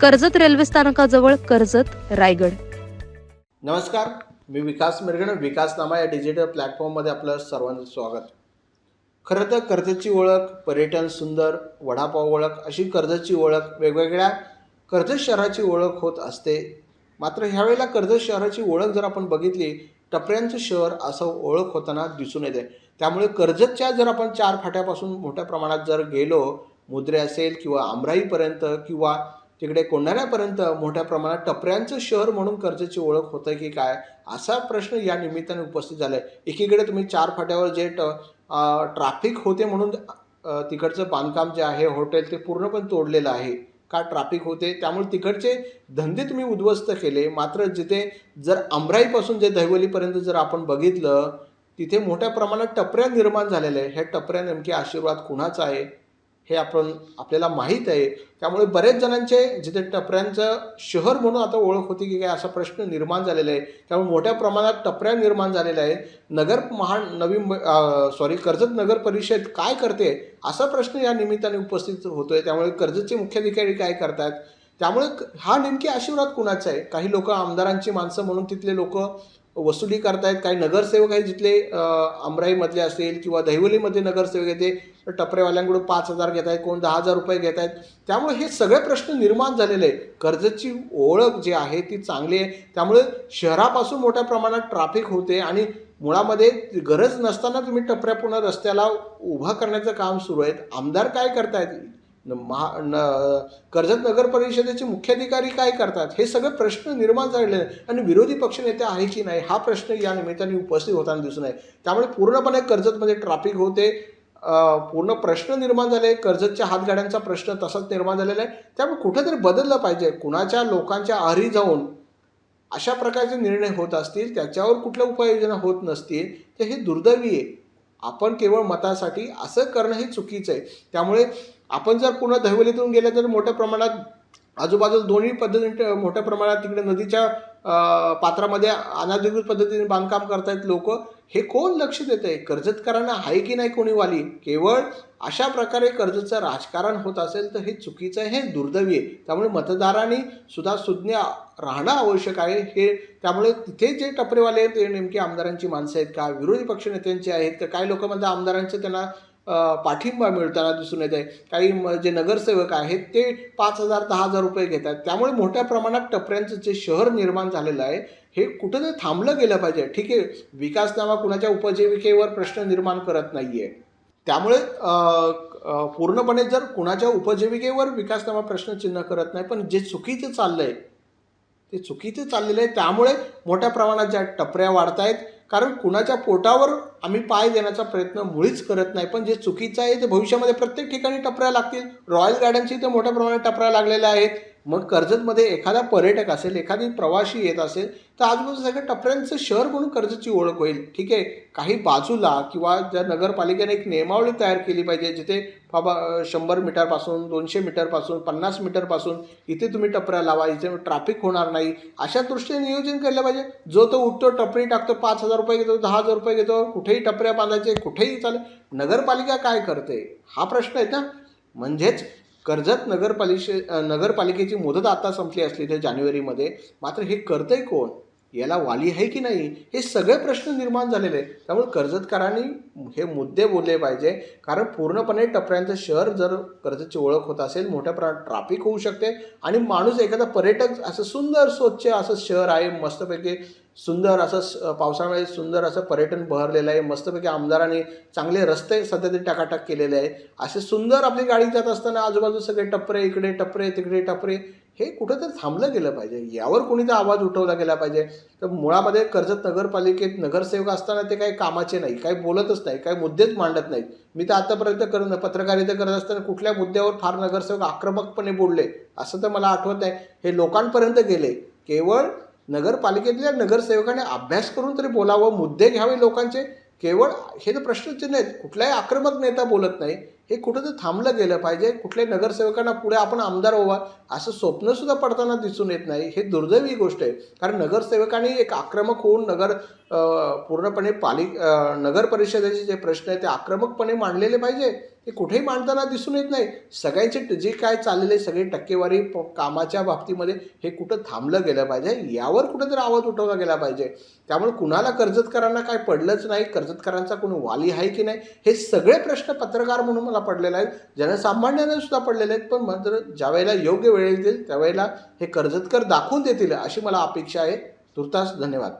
Karjat railway स्थानकाजवळ कर्जत रायगड. नमस्कार मी विकास मिरगण विकासनामा या डिजिटल प्लॅटफॉर्ममध्ये आपलं सर्वांचं स्वागत. खरं तर कर्जतची ओळख पर्यटन सुंदर वडापाव ओळख अशी कर्जतची ओळख वेगवेगळ्या कर्जत शहराची ओळख होत असते. मात्र ह्यावेळेला कर्जत शहराची ओळख जर आपण बघितली टपऱ्यांचं शहर असं ओळख होताना दिसून येते. त्यामुळे कर्जतच्या जर आपण चार फाट्यापासून मोठ्या प्रमाणात जर गेलो मुद्रे असेल किंवा आमराईपर्यंत किंवा तिकडे कोंढाण्यापर्यंत मोठ्या प्रमाणात टपऱ्यांचं शहर म्हणून कर्जची ओळख होतं की काय? असा प्रश्न या निमित्ताने उपस्थित झाला आहे एकीकडे तुम्ही चार फाट्यावर जे ट ट्राफिक होते म्हणून तिकडचं बांधकाम जे आहे हॉटेल ते पूर्णपणे तोडलेलं आहे. का ट्राफिक होते? त्यामुळे तिकडचे धंदे तुम्ही उद्ध्वस्त केले. मात्र जिथे जर अमराईपासून जे दहिवलीपर्यंत जर आपण बघितलं तिथे मोठ्या प्रमाणात टपऱ्या निर्माण झालेल्या आहे ह्या टपऱ्या नेमके आशीर्वाद कुणाचा आहे? हे आपण आपल्याला माहीत आहे. त्यामुळे बरेच जणांचे जिथे टपऱ्यांचं शहर म्हणून आता ओळख होती की काय असा प्रश्न निर्माण झालेला आहे. त्यामुळे मोठ्या प्रमाणात टपऱ्या निर्माण झालेल्या आहेत. नगर महा नवी सॉरी कर्जत नगर परिषद काय करते असा प्रश्न या निमित्ताने उपस्थित होतो आहे त्यामुळे कर्जतचे मुख्याधिकारी काय करतात? त्यामुळे हा नेमकी आशीर्वाद कुणाचा आहे? काही लोक आमदारांची माणसं म्हणून तिथले लोक वसुली करतायत काही नगरसेवक आहेत जिथले अमराईमधले असेल किंवा दहिवलीमध्ये नगरसेवक आहेत ते टपरेवाल्यांकडून पाच हजार घेत आहेत कोण दहा हजार रुपये घेत आहेत त्यामुळे हे सगळे प्रश्न निर्माण झालेले आहे कर्जतची ओळख जी आहे ती चांगली आहे. त्यामुळे शहरापासून मोठ्या प्रमाणात ट्रॅफिक होते आणि मुळामध्ये गरज नसताना तुम्ही टपऱ्या पुन्हा रस्त्याला उभा करण्याचं काम सुरू आहे आमदार काय करतायत? महा न कर्जत नगर परिषदेचे मुख्याधिकारी काय करतात? हे सगळे प्रश्न निर्माण झालेले आणि विरोधी पक्षनेते आहे की नाही? हा प्रश्न या निमित्ताने उपस्थित होताना दिसून आहे. त्यामुळे पूर्णपणे कर्जतमध्ये ट्रॅफिक होते. पूर्ण प्रश्न निर्माण झाले. कर्जतच्या हातगाड्यांचा प्रश्न तसाच निर्माण झालेला आहे. त्यामुळे कुठेतरी बदललं पाहिजे. कुणाच्या लोकांच्या आहारी जाऊन अशा प्रकारचे निर्णय होत असतील त्याच्यावर कुठल्या उपाययोजना होत नसतील तर हे दुर्दैवी आहे. आपण केवळ मतासाठी असं करणं हे चुकीचं आहे. त्यामुळे आपण जर पुन्हा दहिवलीतून गेलं तर मोठ्या प्रमाणात आजूबाजूला दोन्ही पद्धतीने मोठ्या प्रमाणात तिकडे नदीच्या पात्रामध्ये अनाधिकृत पद्धतीने बांधकाम करतायत लोक हे कोण लक्ष देत आहे कर्जतकरांना आहे की नाही कोणी वाली केवळ अशा प्रकारे कर्जचं राजकारण होत असेल तर हे चुकीचं आहे हे दुर्दैवी आहे. त्यामुळे मतदारांनी सुद्धा सुज्ञ राहणं आवश्यक आहे. हे त्यामुळे तिथे जे टपरेवाले आहेत ते नेमके आमदारांची माणसं आहेत का? विरोधी पक्षनेत्यांची आहेत का? काही लोक म्हणतात आमदारांचं त्यांना पाठिंबा मिळताना दिसून येत आहे. काही म- जे नगरसेवक आहेत ते पाच हजार दहा हजार रुपये घेतात. त्यामुळे मोठ्या प्रमाणात टपऱ्यांचं जे शहर निर्माण झालेलं आहे हे कुठं थांबलं गेलं पाहिजे. ठीक आहे विकास नावा कुणाच्या उपजीविकेवर प्रश्न निर्माण करत नाही आहे त्यामुळे पूर्णपणे जर कुणाच्या उपजीविकेवर विकासनामा प्रश्नचिन्ह करत नाही पण जे चुकीचं चाललं आहे ते चुकीचं चाललेलं आहे त्यामुळे मोठ्या प्रमाणात ज्या टपऱ्या वाढत आहेत कारण कुणाच्या पोटावर आम्ही पाय देण्याचा प्रयत्न मुळीच करत नाही पण जे चुकीचं आहे ते भविष्यामध्ये प्रत्येक ठिकाणी टपऱ्या लागतील. रॉयल गार्डनची तर मोठ्या प्रमाणात टपऱ्या लागलेल्या आहेत. मग कर्जतमध्ये एखादा पर्यटक असेल एखादी प्रवासी येत असेल तर आजूबाजू सगळं टपऱ्यांचं शहर म्हणून कर्जतची ओळख होईल. ठीक आहे? काही बाजूला किंवा ज्या नगरपालिकेने एक नियमावली तयार केली पाहिजे जिथे बाबा शंभर मीटरपासून दोनशे मीटरपासून पन्नास मीटरपासून इथे तुम्ही टपऱ्या लावा इथे ट्रॅफिक होणार नाही. अशा दृष्टीने नियोजन केलं पाहिजे. जो तो उठतो टपरी टाकतो पाच हजार रुपये घेतो दहा हजार रुपये घेतो कुठेही टपऱ्या बांधायचे कुठेही चालेल. नगरपालिका काय करते? हा प्रश्न आहे ना? म्हणजेच कर्जत नगरपालिके नगरपालिकेची मुदत आता संपली असली तर जानेवारीमध्ये. मात्र हे करतंय कोण? याला वाली आहे की नाही? हे सगळे प्रश्न निर्माण झालेले आहेत. त्यामुळे कर्जतकारांनी हे मुद्दे बोलले पाहिजे. कारण पूर्णपणे टपऱ्यांचं शहर जर कर्जतची ओळख होत असेल मोठ्या प्रमाणात ट्राफिक होऊ शकते. आणि माणूस एखादा पर्यटक असं सुंदर स्वच्छ असं शहर आहे मस्तपैकी सुंदर असं स- पावसाळ्यामध्ये सुंदर असं पर्यटन बहरलेलं आहे. मस्तपैकी आमदारांनी चांगले रस्ते सध्या ते टाकाटाक केलेले आहे असे सुंदर आपली गाडी जात असताना आजूबाजू सगळे टपरे इकडे टपरे तिकडे टपरे हे कुठंतरी थांबलं गेलं पाहिजे. यावर कोणीतरी आवाज उठवला गेला पाहिजे. तर मुळामध्ये कर्जत नगरपालिकेत नगरसेवक असताना ते काही कामाचे नाही काही बोलतच नाही काही मुद्देच मांडत नाहीत. मी तर आतापर्यंत करत पत्रकारिता करत असताना कुठल्या मुद्द्यावर फार नगरसेवक आक्रमकपणे बोलले असं तर मला आठवत नाही हे लोकांपर्यंत गेले. केवळ नगरपालिकेतल्या नगरसेवकाने अभ्यास करून तरी बोलावं मुद्दे घ्यावे लोकांचे. केवळ हे तर प्रश्नचिन्ह आहेत कुठलाही आक्रमक नेता बोलत नाही. हे कुठंतरी थांबलं गेलं पाहिजे. कुठल्याही नगरसेवकांना पुढे आपण आमदार व्हावा असं स्वप्नसुद्धा पडताना दिसून येत नाही. हे दुर्दैवी गोष्ट आहे. कारण नगरसेवकांनी एक आक्रमक होऊन नगर पूर्णपणे पालिक नगर परिषदेचे जे प्रश्न आहेत ते आक्रमकपणे मांडलेले पाहिजे. ते कुठेही मांडताना दिसून येत नाही. सगळ्यांचे जे काय चाललेले सगळी टक्केवारी प- कामाच्या बाबतीमध्ये हे कुठं थांबलं गेलं पाहिजे यावर कुठेतरी आवाज उठवला गेला पाहिजे. त्यामुळे कुणाला कर्जतकरांना काय पडलंच नाही कर्जतकरांचा कोणी वाली आहे की नाही हे सगळे प्रश्न पत्रकार म्हणून मला पडलेले आहेत. जनसामान्यांना सुद्धा पडलेले आहेत पण मात्र ज्यावेळेला योग्य वेळ येतील त्यावेळेला हे कर्जतकर दाखवून देतील अशी मला अपेक्षा आहे. तुर्तास धन्यवाद.